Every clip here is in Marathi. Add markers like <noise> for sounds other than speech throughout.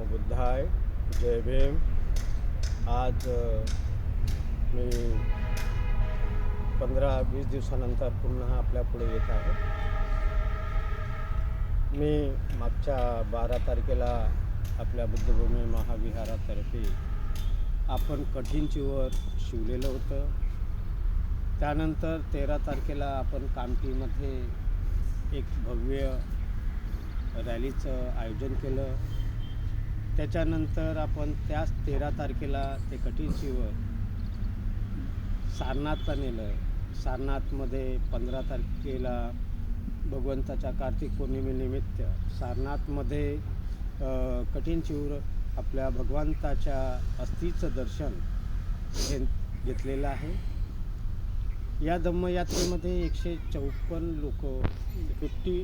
नमो बुद्धाय जय भीम। आज मी पंधरा वीस दिवसानंतर पुन्हा आपल्यापुढे येत आहे. मी मागच्या बारा तारखेला आपल्या बुद्धभूमी महाविहारातर्फे आपण कठीण चिवर शिवलेलं होतं. त्यानंतर तेरा तारखेला आपण कामटीमध्ये एक भव्य रॅलीचं आयोजन केलं. त्याच्यानंतर आपण त्याच तेरा तारखेला ते कठीण शिवर सारनाथला नेलं सारनाथमध्ये पंधरा तारखेला भगवंताच्या कार्तिक पौर्णिमेनिमित्त सारनाथमध्ये कठीण शिवर आपल्या भगवंताच्या अस्थिचं दर्शन घे घेतलेलं आहे. या धम्मयात्रेमध्ये एकशे चौपन्न लोक फिफ्टी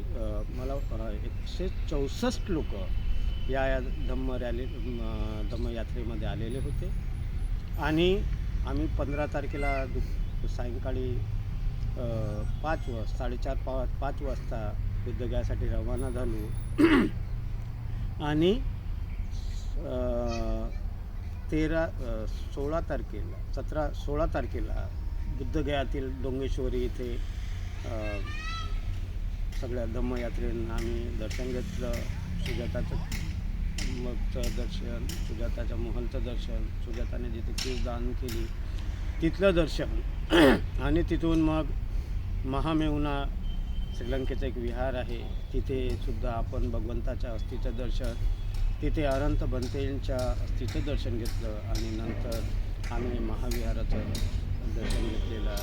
मला एकशे चौसष्ट लोक या या धम्म रॅली धम्मयात्रेमध्ये आलेले होते. आणि आम्ही पंधरा तारखेला सायंकाळी पाच वाज साडेचार पा पाच वाजता बुद्धगयासाठी रवाना झालो. आणि तेरा सोळा तारखेला सतरा सोळा तारखेला बुद्धगयातील डोंगेश्वरी इथे सगळ्या धम्मयात्रेंना आम्ही दर्शन घेतलं. सुजाताचं मगचं दर्शन सुजाताच्या महलचं दर्शन सुजाताने जिथे केस दान केली तिथलं दर्शन. <clears throat> आणि तिथून मग महामेहुना श्रीलंकेचं एक विहार आहे. तिथे सुद्धा आपण भगवंताच्या अस्थीचं दर्शन तिथे अनंत बनतेंच्या अस्थीचं दर्शन घेतलं आणि नंतर आम्ही महाविहाराचं दर्शन घेतलेलं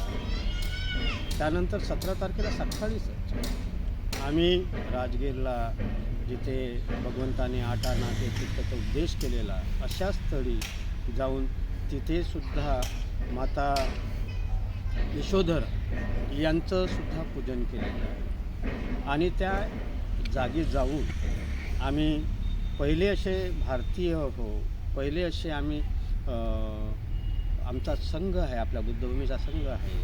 त्यानंतर सतरा तारखेला सकाळीच आम्ही राजगीरला जिथे भगवंताने आठ आना चित्ताचा उपदेश केलेला अशा स्थळी जाऊन तिथेसुद्धा माता यशोधर यांचंसुद्धा पूजन केलेलं आहे. आणि त्या जागी जाऊन आम्ही पहिले असे भारतीय हो पहिले असे आम्ही आमचा संघ आहे आपल्या बुद्धभूमीचा संघ आहे.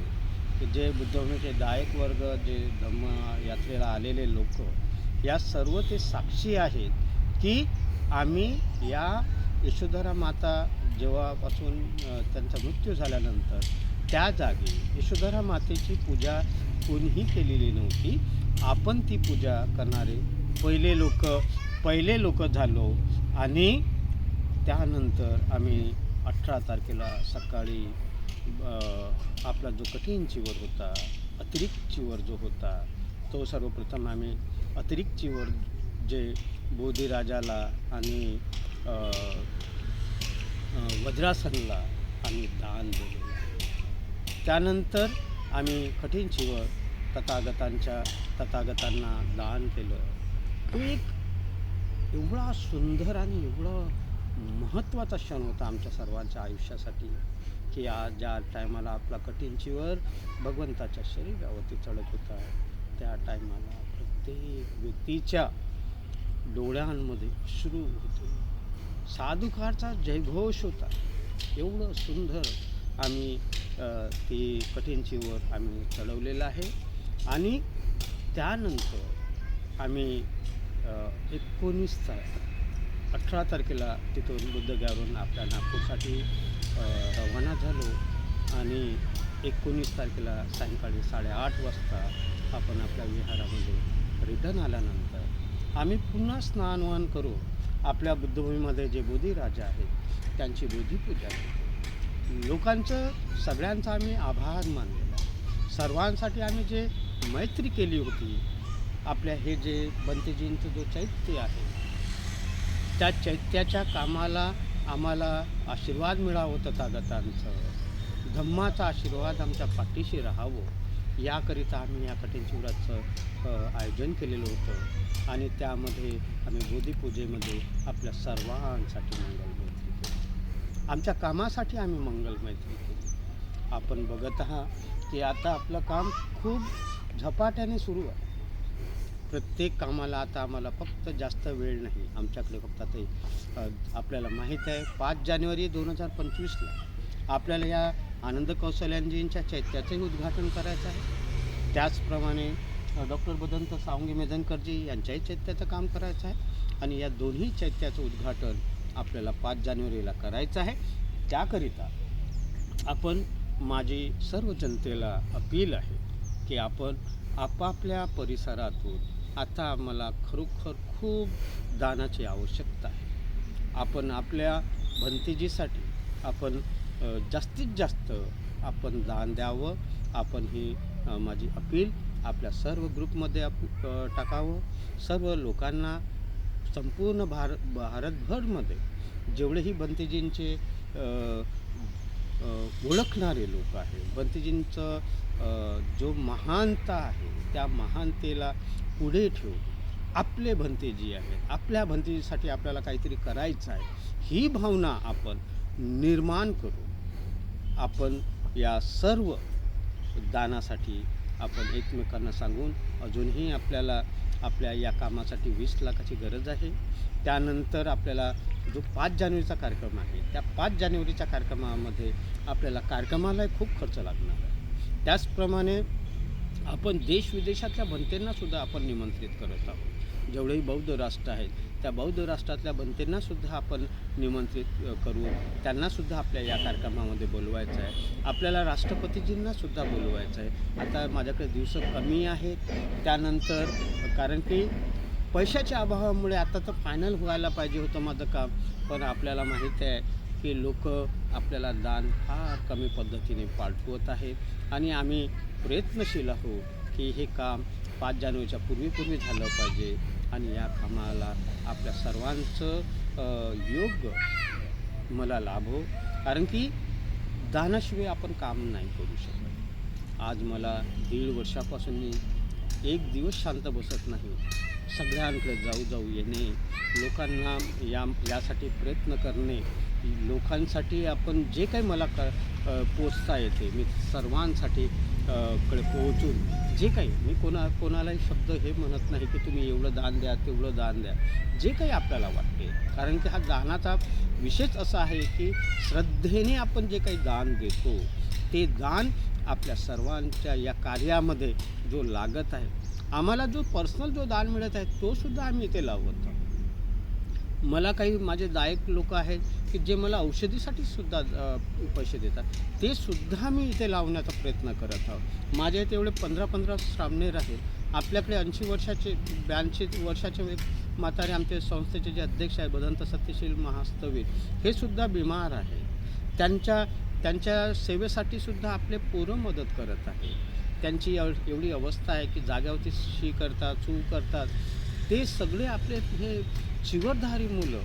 की जे बुद्धभूमीचे दायक वर्ग जे धम्म यात्रेला आलेले लोक या सर्व ते साक्षी आहेत की आम्ही या यशोधरा माता जेव्हापासून त्यांचा मृत्यू झाल्यानंतर त्या जागी यशोधरा मातेची पूजा कोणीही केलेली नव्हती. आपण ती पूजा करणारे पहिले लोक पहिले लोक झालो आणि त्यानंतर आम्ही अठरा तारखेला सकाळी आपला जो कठीण चिवर होता अतिरिक्त चिवर जो होता तो सर्वप्रथम आम्ही अतिरिक्त चिवर जे बोधीराजाला आणि वज्रासनला आम्ही दान दिलेलं आहे. त्यानंतर आम्ही कठीण चिवर तथागतांच्या तथागतांना दान केलं एक एवढा सुंदर आणि एवढं महत्त्वाचा क्षण होता आमच्या सर्वांच्या आयुष्यासाठी की आज ज्या टायमाला आपला कठीण चिवर भगवंताच्या शरीरावरती चढत होता त्या टायमाला प्रत्येक व्यक्तीच्या डोळ्यांमध्ये अश्रू होते. साधुकारचा जयघोष होता. एवढं सुंदर आम्ही ती कठीण आम्ही चढवलेलं आहे. आणि त्यानंतर आम्ही एकोणीस तार अठरा तारखेला तिथून बुद्धगावरून आपल्या नागपूरसाठी रवाना झालो. आणि एकोणीस तारखेला सायंकाळी साडेआठ वाजता आपण आपल्या विहारामध्ये रिटर्न आल्यानंतर आम्ही पुन्हा स्नानवान करू आपल्या बुद्धभूमीमध्ये जे बोधिराजा आहेत त्यांची बोधीपूजा केली. लोकांचं सगळ्यांचा आम्ही आभार मानलेला सर्वांसाठी आम्ही जे मैत्री केली होती आपल्या हे जे बंतेजींचं जो चैत्य आहे त्या चैत्याच्या कामाला आम्हाला आशीर्वाद मिळावं तथागतांचं. धम्माचा आशीर्वाद आमच्या पाठीशी राहावं. याकरिता आम्ही या कठीण शिवराचं आयोजन केलेलं होतं आणि त्यामध्ये आम्ही बोधीपूजेमध्ये आपल्या सर्वांसाठी मंगलमैत्री केली. आमच्या कामासाठी आम्ही मंगलमैत्री केली. आपण बघत आहात की आता आपलं काम खूप झपाट्याने सुरू आहे. प्रत्येक कामाला आता आम्हाला फक्त जास्त वेळ नाही. आमच्याकडे फक्त ते आपल्याला माहीत आहे पाच जानेवारी दोन हजार पंचवीसला आपल्याला या आनंद कौशल्यांजींच्या चैत्याचंही उद्घाटन करायचं आहे. त्याचप्रमाणे डॉक्टर बदंत सावंगी मेदनकरजी यांच्याही चैत्याचं काम करायचं आहे. आणि या दोन्ही चैत्याचं उद्घाटन आपल्याला पाच जानेवारीला करायचं आहे. त्याकरिता आपण माझी सर्व जनतेला अपील आहे की आपण आपापल्या परिसरातून आता आम्हाला खरोखर खूप दानाची आवश्यकता आहे. आपण आपल्या भंतेजीसाठी आपण जास्तीत जास्त आपण दान द्यावं. आपण ही माझी अपील. आपल्या सर्व ग्रुपमध्ये आप टाकावं. सर्व लोकांना संपूर्ण भार भारतभरमध्ये जेवढेही बंतीजींचे ओळखणारे लोक आहे बंतीजींचं जो महानता आहे त्या महानतेला पुढे ठेवून आपले भंतेजी आहेत आपल्या भंतेजीसाठी आपल्याला काहीतरी करायचं आहे ही भावना आपण निर्माण करू. आपण या सर्व दानासाठी आपण एकमेकांना सांगून अजूनही आपल्याला आपल्या या कामासाठी वीस लाखाची गरज आहे. त्यानंतर आपल्याला जो पाच जानेवारीचा कार्यक्रम आहे त्या पाच जानेवारीच्या कार्यक्रमामध्ये आपल्याला कार्यक्रमाला खूप खर्च लागणार आहे. त्याचप्रमाणे आपण देश विदेशातल्या आपण निमंत्रित करत आहोत. जेवढेही बौद्ध राष्ट्र आहेत त्या बौद्ध राष्ट्रातल्या बनतेंनासुद्धा आपण निमंत्रित करू. त्यांनासुद्धा आपल्या या कार्यक्रमामध्ये बोलवायचं आहे. आपल्याला राष्ट्रपतीजींनासुद्धा बोलवायचं आहे. आता माझ्याकडे दिवस कमी आहेत. त्यानंतर कारण की पैशाच्या अभावामुळे आता तर फायनल व्हायला पाहिजे होतं माझं काम. पण आपल्याला माहीत आहे की लोक आपल्याला दान फार कमी पद्धतीने पाठवत आहेत. आणि आम्ही प्रयत्नशील आहोत की हे काम पाच जानेवारीच्या पूर्वीपूर्वी झालं पाहिजे. आणि या कामाला आपल्या सर्वांचं योग योग्य मला लाभो. कारण की दानाशिवाय आपण काम नाही करू शकत. आज मला दीड वर्षापासून मी एक दिवस शांत बसत नाही. सगळ्यांकडे जाऊ जाऊ येणे लोकांना या यासाठी प्रयत्न करणे लोकांसाठी आपण जे काही मला क पोचता येते मी सर्वांसाठी कडे पोहोचून जे काही मी कोणा कोणालाही शब्द हे म्हणत नाही की तुम्ही एवढं दान द्या तेवढं दान द्या. जे काही आपल्याला वाटते कारण की हा दानाचा विशेष असा आहे की श्रद्धेने आपण जे काही दान देतो ते दान आपल्या सर्वांच्या या कार्यामध्ये जो लागत आहे आम्हाला जो पर्सनल जो दान मिळत आहे तोसुद्धा आम्ही इथे लावत आहोत. मला काही माझे दायक लोक आहेत की जे मला औषधीसाठी सुद्धा पैसे देतात. ते सुद्धा मी इथे लावण्याचा प्रयत्न करत आहोत. माझे इथे एवढे पंधरा पंधरा श्रामणेर आहेत. आपल्याकडे ऐंशी वर्षाचे ब्याऐंशी वर्षाचे म्हातारे आमचे संस्थेचे जे अध्यक्ष आहे बदंत सत्यशील महास्तवीर हे सुद्धा बिमार आहे त्यांच्या त्यांच्या सेवेसाठी सुद्धा आपले पोरं मदत करत आहे त्यांची एवढी अवस्था आहे की जाग्यावरती शी करतात चू करतात. ते सगळे आपले हे चिवरधारी मुलं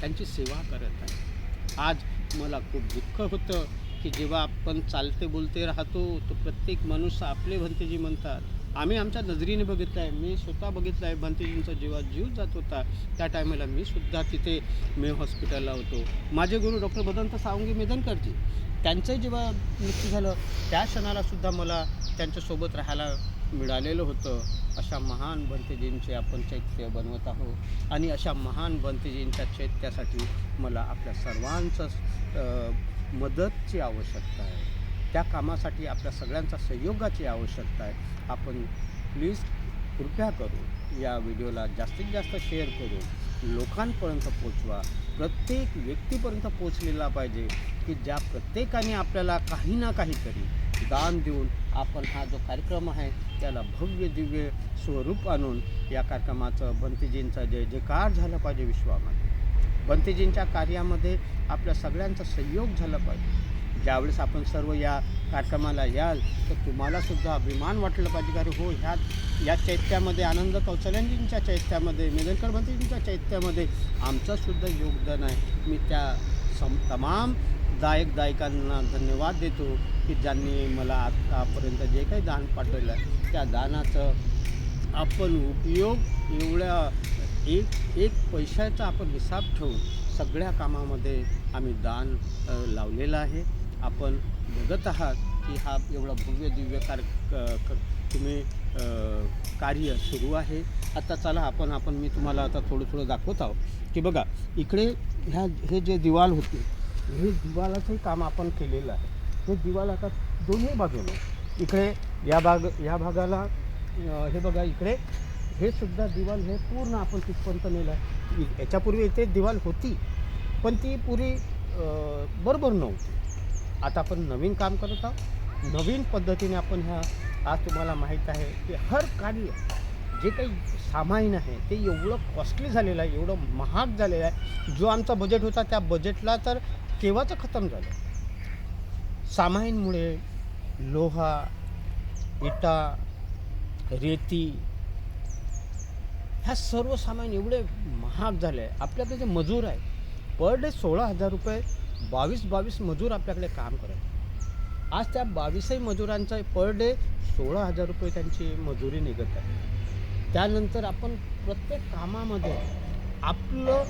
त्यांची सेवा करत आहेत. आज मला खूप दुःख होतं की जेव्हा आपण चालते बोलते राहतो तो प्रत्येक माणूस आपले भंतेजी म्हणतात. आम्ही आमच्या नजरेने बघितलं आहे मी स्वतः बघितलं आहे भंतेजींचा जेव्हा जीव जात होता त्या टायमाला मी सुद्धा तिथे मे हॉस्पिटलला होतो. माझे गुरु डॉक्टर बदंत सावंगी मेदनकरजी त्यांचंही जेव्हा मृत्यू झालं त्या क्षणालासुद्धा मला त्यांच्यासोबत राहायला मिळालेलं होतं. अशा महान भंतेजींचे आपण चैत्य बनवत आहोत. आणि अशा महान भंतेजींच्या चैत्यासाठी मला आपल्या सर्वांचं मदतची आवश्यकता आहे. त्या कामासाठी आपल्या सगळ्यांचा सहयोगाची आवश्यकता आहे. आपण प्लीज कृपया करून या व्हिडिओला जास्तीत जास्त शेअर करून लोकांपर्यंत पोचवा. प्रत्येक व्यक्तीपर्यंत पोचलेला पाहिजे की ज्या प्रत्येकाने आपल्याला काही ना काहीतरी दान देऊन आपण हा जो कार्यक्रम आहे त्याला भव्य दिव्य स्वरूप आणून या कार्यक्रमाचं बंतीजींचा जय जयकार झाला पाहिजे विश्वामध्ये. बंतीजींच्या कार्यामध्ये आपल्या सगळ्यांचा सहयोग झाला पाहिजे. ज्यावेळेस आपण सर्व या कार्यक्रमाला याल तर तुम्हालासुद्धा अभिमान वाटलं पाहिजे. कारण अरे हो ह्या या चैत्यामध्ये आनंद कौशल्यांजींच्या चैत्यामध्ये मेदनकर बंतीजींच्या चैत्यामध्ये आमचंसुद्धा योगदान आहे. मी त्या सम तमाम दायक दायकांना धन्यवाद देतो की ज्यांनी मला आत्तापर्यंत जे काही दान पाठवलं आहे त्या दानाचं आपण उपयोग एवढ्या एक एक पैशाचा आपण हिसाब ठेवून सगळ्या कामामध्ये आम्ही दान लावलेलं आहे. आपण बघत आहात की हा एवढा भव्य दिव्य कार्य क- क- तुम्ही कार्य सुरू आहे. आता चला आपण आपण मी तुम्हाला आता थोडं थोडं दाखवत आहोत. की बघा इकडे ह्या हे जे दिवाल होते हे दिवालाचंही काम आपण केलेलं आहे. हे दिवाल आता दोन्ही बाजूने इकडे या भाग या भागाला हे बघा इकडे हे सुद्धा दिवाल हे पूर्ण आपण तिथपर्यंत नेलं आहे याच्यापूर्वी इथे दिवाल होती पण ती पुरी बरोबर नव्हती. आता आपण नवीन काम करत आहोत. नवीन पद्धतीने आपण ह्या आज तुम्हाला माहीत आहे की हर कार्य जे काही सामाईन आहे ते एवढं कॉस्टली झालेलं आहे एवढं महाग झालेलं आहे. जो आमचा बजेट होता त्या बजेटला तर केव्हाचं खतम झालं? सामाईनमुळे लोहा इटा रेती ह्या सर्व सामान एवढे महाग झाले आहे. आपल्याकडे जे मजूर आहे पर डे सोळा हजार रुपये बावीस बावीस मजूर आपल्याकडे काम करत आहे. आज त्या बावीसही मजुरांचा पर डे सोळा हजार रुपये त्यांची मजुरी निघत आहे. त्यानंतर आपण प्रत्येक कामामध्ये आपलं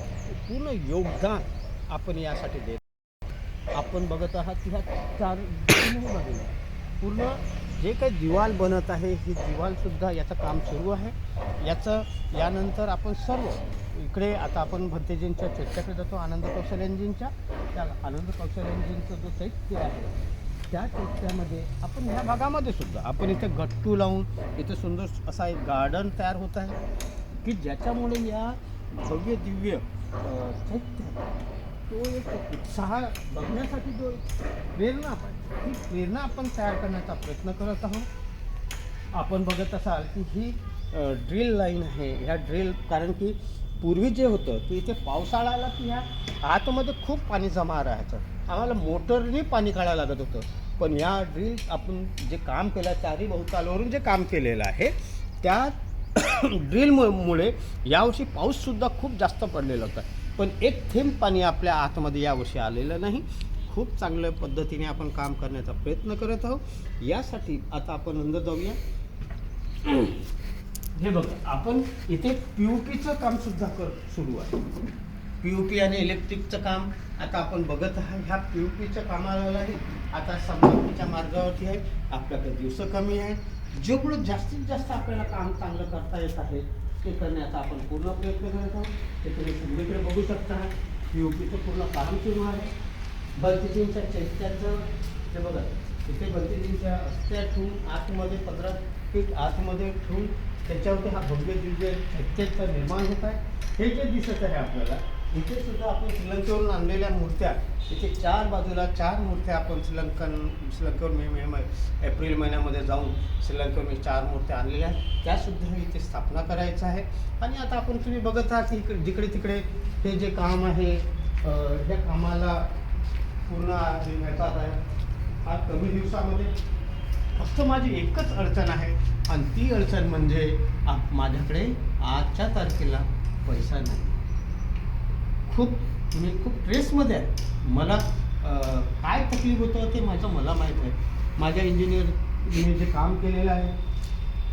पूर्ण योगदान आपण यासाठी देत आपण बघत आहात की ह्या चार दोन्ही बाजूला पूर्ण जे काही दिवाल बनत आहे ही दिवालसुद्धा याचं काम सुरू आहे. याचं यानंतर आपण सर्व इकडे आता आपण भंतेजींच्या चर्चाकडे जातो आनंद कौशल्यांजींच्या त्या आनंद कौशल्यांजींचं जो चैत्य आहे त्या टेकड्यामध्ये आपण ह्या भागामध्ये सुद्धा आपण इथे गट्टू लावून इथे सुंदर असा एक गार्डन तयार होत आहे की ज्याच्यामुळे या भव्य दिव्य चैत्य तो एक उत्साह बघण्यासाठी जो प्रेरणा ही प्रेरणा आपण तयार करण्याचा प्रयत्न करत आहोत. आपण बघत असाल की ही ड्रिल लाईन आहे ह्या ड्रिल कारण की पूर्वी जे होतं की इथे पावसाळा आला की ह्या आतमध्ये खूप पाणी जमा राहायचं. आम्हाला मोटरने पाणी काढायला लागत होतं. पण या ड्रिल आपण जे काम केलं चारी बहुतालवरून जे काम केलेलं आहे त्या <coughs> ड्रिलमुळे यावर्षी पाऊससुद्धा खूप जास्त पडलेला होता. पण एक थेंब पाणी आपल्या आतमध्ये यावर्षी आलेलं नाही. खूप चांगल्या पद्धतीने आपण काम करण्याचा प्रयत्न करत आहोत. यासाठी आता आपण अंदर जाऊया. हे बघा आपण इथे पी यू पीचं काम सुद्धा कर सुरू आहे. पी यू पी आणि इलेक्ट्रिकचं काम आता आपण बघत आहात ह्या पी यू पीच्या कामाला आता समाप्तीच्या मार्गावरती आहे. आपल्याकडे दिवस कमी आहे. जेवढं जास्तीत जास्त आपल्याला काम चांगलं करता येत आहे ते करण्याचा आपण पूर्ण प्रयत्न करत आहोत. ते तुम्ही सगळीकडे बघू शकता. पी यू पीचं पूर्ण काम सुरू आहे. बत्तीजींच्या चैत्याचं ते बघा इथे बत्तीजींच्या अस्त्या आतमध्ये पंधरा फीट आतमध्ये ठेवून त्याच्यावरती हा भव्य दिव्य चैत्याचं निर्माण होत आहे. हे जे दिसत आहे आपल्याला इथे सुद्धा आपण श्रीलंकेवरून आणलेल्या मूर्त्या इथे चार बाजूला चार मूर्त्या आपण श्रीलंकन श्रीलंकेवर मे मे एप्रिल महिन्यामध्ये जाऊन श्रीलंकेवर मी चार मूर्त्या आणलेल्या आहेत. त्यासुद्धा इथे स्थापना करायचं आहे. आणि आता आपण तुम्ही बघत आहात की इकडे जिकडे तिकडे हे जे काम आहे ह्या कामाला पूर्ण हे मिळतात आहे. हा कमी दिवसामध्ये फक्त माझी एकच अडचण आहे. आणि ती अडचण म्हणजे माझ्याकडे आजच्या तारखेला पैसा नाही. खूप तुम्ही खूप ट्रेसमध्ये आहे. मला काय तकलीफ होतं ते माझं मला माहीत आहे. माझ्या इंजिनियर मी जे काम केलेलं आहे.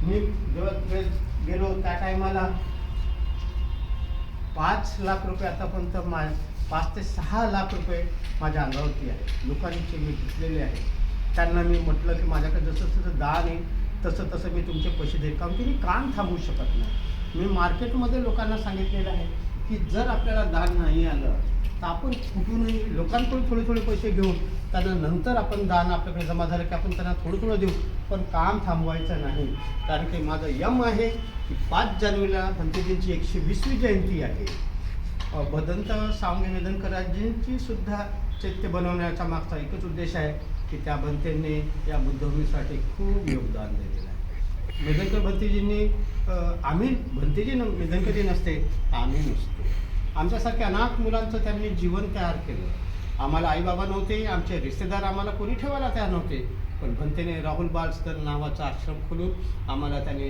मी जेव्हा ट्रेस गेलो त्या टायमाला पाच लाख रुपये आतापर्यंत मा पाच ते सहा लाख रुपये माझ्या अंगावरती आहे. लोकांचे मी घेतलेले आहे. त्यांना मी म्हटलं की माझ्याकडे जसं जसं दान आहे तसं तसं मी तुमचे पैसे देईल. कारण की मी काम थांबवू शकत नाही. मी मार्केटमध्ये लोकांना सांगितलेलं आहे की जर आपल्याला दान नाही आलं तर आपण कुठूनही लोकांकडून थोडे थोडे पैसे घेऊन त्यांना नंतर आपण दान आपल्याकडे जमा झालं की आपण त्यांना थोडं थोडं देऊ. पण काम थांबवायचं नाही. कारण की माझं यम आहे की पाच जानेवारीला भंतेजींची एकशे वीसवी जयंती आहे. भदंत सावंगी वेदनकराजींची सुद्धा चैत्य बनवण्याचा मागचा एकच उद्देश आहे. की त्या भंतेंनी या बुद्धभूमीसाठी खूप योगदान दिलेलं आहे. मेदनकर भंतेजींनी आम्ही भंतेजी न मेदनकरी नसते आम्ही नसतो. आमच्यासारख्या अनाथ मुलांचं त्यांनी जीवन तयार केलं. आम्हाला आईबाबा नव्हते आमचे रिश्तेदार आम्हाला कोणी ठेवायला तयार नव्हते. पण भंतेने राहुल बालस्तर नावाचा आश्रम खोलून आम्हाला त्याने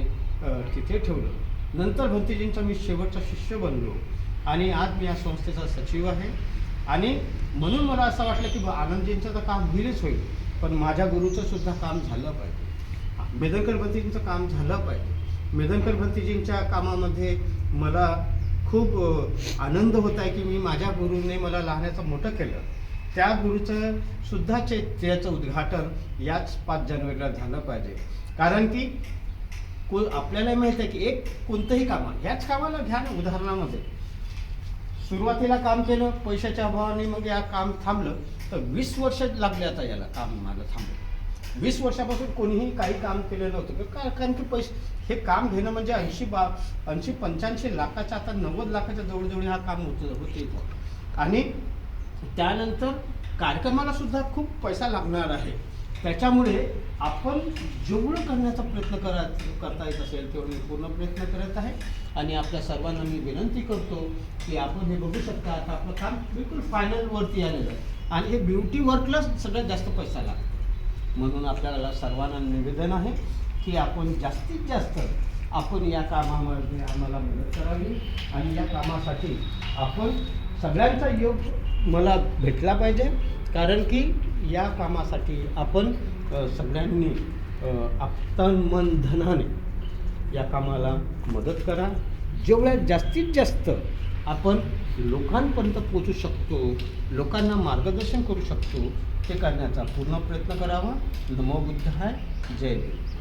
तिथे ठेवलं. नंतर भंतेजींचा मी शेवटचा शिष्य बनलो. आणि आज मी या संस्थेचा सचिव आहे. आणि म्हणून मला असं वाटलं की बा- आनंदजींचं तर काम होईलच होईल पण माझ्या गुरुचं सुद्धा काम झालं पाहिजे. मेदनकर भंतीजींचं काम झालं पाहिजे. मेदनकर भंतीजींच्या कामामध्ये मला खूप आनंद होत आहे की मी माझ्या गुरुने मला लहानाचं मोठं केलं. त्या गुरुचं सुद्धा चैत्याचं उद्घाटन याच पाच जानेवारीला झालं पाहिजे. कारण की को आपल्याला माहीत आहे की एक कोणतंही काम ह्याच कामाला घ्या ना उदाहरणामध्ये. सुरुवातीला काम केलं पैशाच्या अभावाने मग या काम थांबलं. तर वीस वर्ष लागले आता याला काम मला थांबलं. वीस वर्षापासून कोणीही काही काम केलं नव्हतं. का कारण की पैसे हे काम घेणं म्हणजे ऐंशी बा ऐंशी पंच्याऐंशी लाखाच्या आता नव्वद लाखाच्या जवळजवळ हा काम होतं होते. आणि त्यानंतर कार्यक्रमाला सुद्धा खूप पैसा लागणार आहे. त्याच्यामुळे आपण जेवढं करण्याचा प्रयत्न करा करता येत असेल तेवढं मी पूर्ण प्रयत्न करत आहे. आणि आपल्या सर्वांना मी विनंती करतो की आपण हे बघू शकता आता आपलं काम बिलकुल फायनलवरती आलेलं आहे. आणि हे ब्युटी वर्कलाच सगळ्यात जास्त पैसा लागतो. म्हणून आपल्याला सर्वांना निवेदन आहे की आपण जास्तीत जास्त आपण या कामामध्ये आम्हाला मदत करावी. आणि या कामासाठी आपण सगळ्यांचा योग मला भेटला पाहिजे. कारण की या कामासाठी आपण सगळ्यांनी आपतान मन धनाने या कामाला मदत करा. जेवढ्या जास्तीत जास्त आपण लोकांपर्यंत पोचू शकतो लोकांना मार्गदर्शन करू शकतो ते करण्याचा पूर्ण प्रयत्न करावा. नमो बुद्ध आहे जय देव